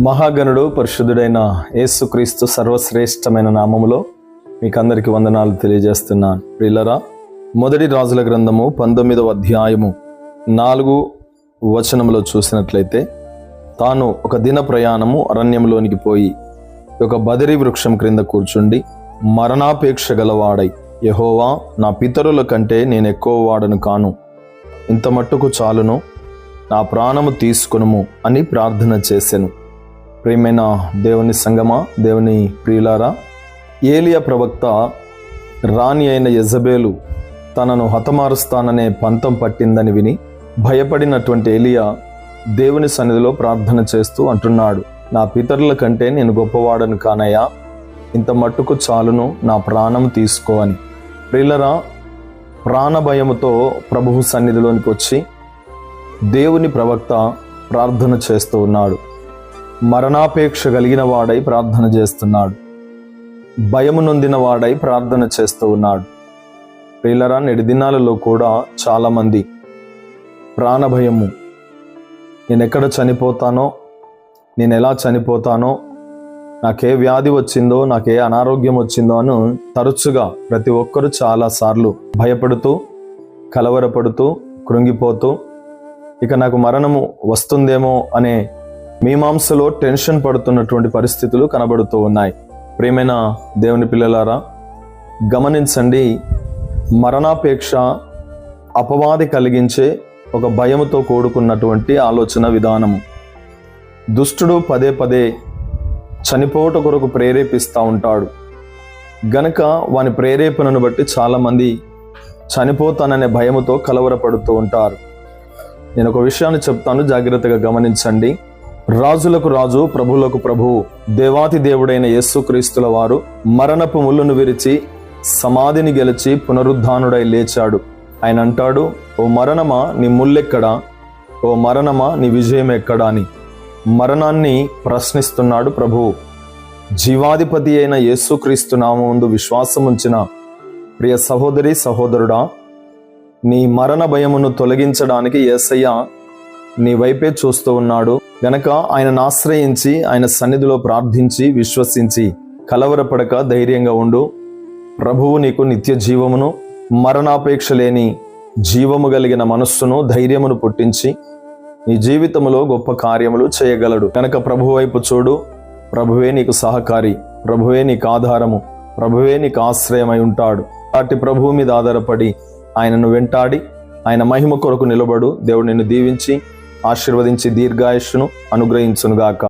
మహాగణుడు పరిశుద్ధుడైన యేసుక్రీస్తు సర్వశ్రేష్టమైన నామములో మీకు అందరికి వందనాలు తెలియజేస్తున్నాను. ప్రిల్లరా మొదటి రాజుల గ్రంథము పంతొమ్మిదవ అధ్యాయము నాలుగు వచనములో చూసినట్లయితే తాను ఒక దిన ప్రయాణము అరణ్యంలోనికి పోయి ఒక బదిరి వృక్షం క్రింద కూర్చుండి మరణాపేక్ష గలవాడై యహోవా నా పితరుల కంటే నేను ఎక్కువ వాడను కాను. ఇంత మట్టుకు చాలును నా ప్రాణము తీసుకునుము అని ప్రార్థన చేశాను ప్రియమైన దేవుని సంగమా దేవుని ప్రియులారా ఏలియా ప్రవక్త రాణి అయిన యజబేలు తనను హతమారుస్తాననే పంతం పట్టిందని విని భయపడినటువంటి ఏలియా దేవుని సన్నిధిలో ప్రార్థన చేస్తూ అంటున్నాడు నా పితరుల కంటే నేను గొప్పవాడను కానయ్యా ఇంత మట్టుకు చాలును నా ప్రాణం తీసుకో అని. ప్రియులరా ప్రాణ భయముతో ప్రభువు సన్నిధిలోనికి వచ్చి దేవుని ప్రవక్త ప్రార్థన చేస్తూ ఉన్నాడు. మరణాపేక్ష కలిగిన వాడై ప్రార్థన చేస్తున్నాడు. భయము నొందిన వాడై ప్రార్థన చేస్తూ ఉన్నాడు. ప్రియులరా నేటి దినాలలో కూడా చాలామంది ప్రాణభయము నేను ఎక్కడ చనిపోతానో నేను ఎలా చనిపోతానో నాకే వ్యాధి వచ్చిందో నాకే అనారోగ్యం వచ్చిందో అని తరచుగా ప్రతి ఒక్కరూ చాలాసార్లు భయపడుతూ కలవరపడుతూ కృంగిపోతూ ఇక నాకు మరణము వస్తుందేమో అనే మీమాంసలో టెన్షన్ పడుతున్నటువంటి పరిస్థితులు కనబడుతూ ఉన్నాయి. ప్రేమైన దేవుని పిల్లలారా గమనించండి మరణాపేక్ష అపవాది కలిగించే ఒక భయముతో కూడుకున్నటువంటి ఆలోచన విధానము. దుష్టుడు పదే పదే చనిపోవట కొరకు ప్రేరేపిస్తూ ఉంటాడు. గనక వాని ప్రేరేపణను బట్టి చాలామంది చనిపోతాననే భయముతో కలవరపడుతూ ఉంటారు. నేను ఒక విషయాన్ని చెప్తాను జాగ్రత్తగా గమనించండి. రాజులకు రాజు ప్రభులకు ప్రభువు దేవాతి దేవుడైన యేసుక్రీస్తుల వారు మరణపు ముళ్ళును విరిచి సమాధిని గెలిచి పునరుద్ధానుడై లేచాడు. ఆయన అంటాడు ఓ మరణమా నీ ముళ్ళెక్కడా? ఓ మరణమా నీ విజయం ఎక్కడా అని. మరణాన్ని ప్రశ్నిస్తున్నాడు ప్రభువు జీవాధిపతి అయిన యేసుక్రీస్తు నామందు విశ్వాసం ఉంచిన ప్రియ సహోదరి సహోదరుడా నీ మరణ భయమును తొలగించడానికి యేసయ్య నీ వైపే చూస్తూ ఉన్నాడు. గనక ఆయనను ఆశ్రయించి ఆయన సన్నిధిలో ప్రార్థించి విశ్వసించి కలవరపడక ధైర్యంగా ఉండు. ప్రభువు నీకు నిత్య జీవమును మరణాపేక్ష లేని జీవము కలిగిన మనస్సును ధైర్యమును పుట్టించి నీ జీవితంలో గొప్ప కార్యములు చేయగలడు. కనుక ప్రభు వైపు చూడు. ప్రభువే నీకు సహకారి. ప్రభువే నీకు ఆధారము. ప్రభువే నీకు ఆశ్రయమై ఉంటాడు. అట్టి ప్రభువు మీద ఆధారపడి ఆయనను వెంటాడి ఆయన మహిమ కొరకు నిలబడు. దేవుడు నిన్ను దీవించి ఆశీర్వదించి దీర్ఘాయుష్ను అనుగ్రహించునుగాక.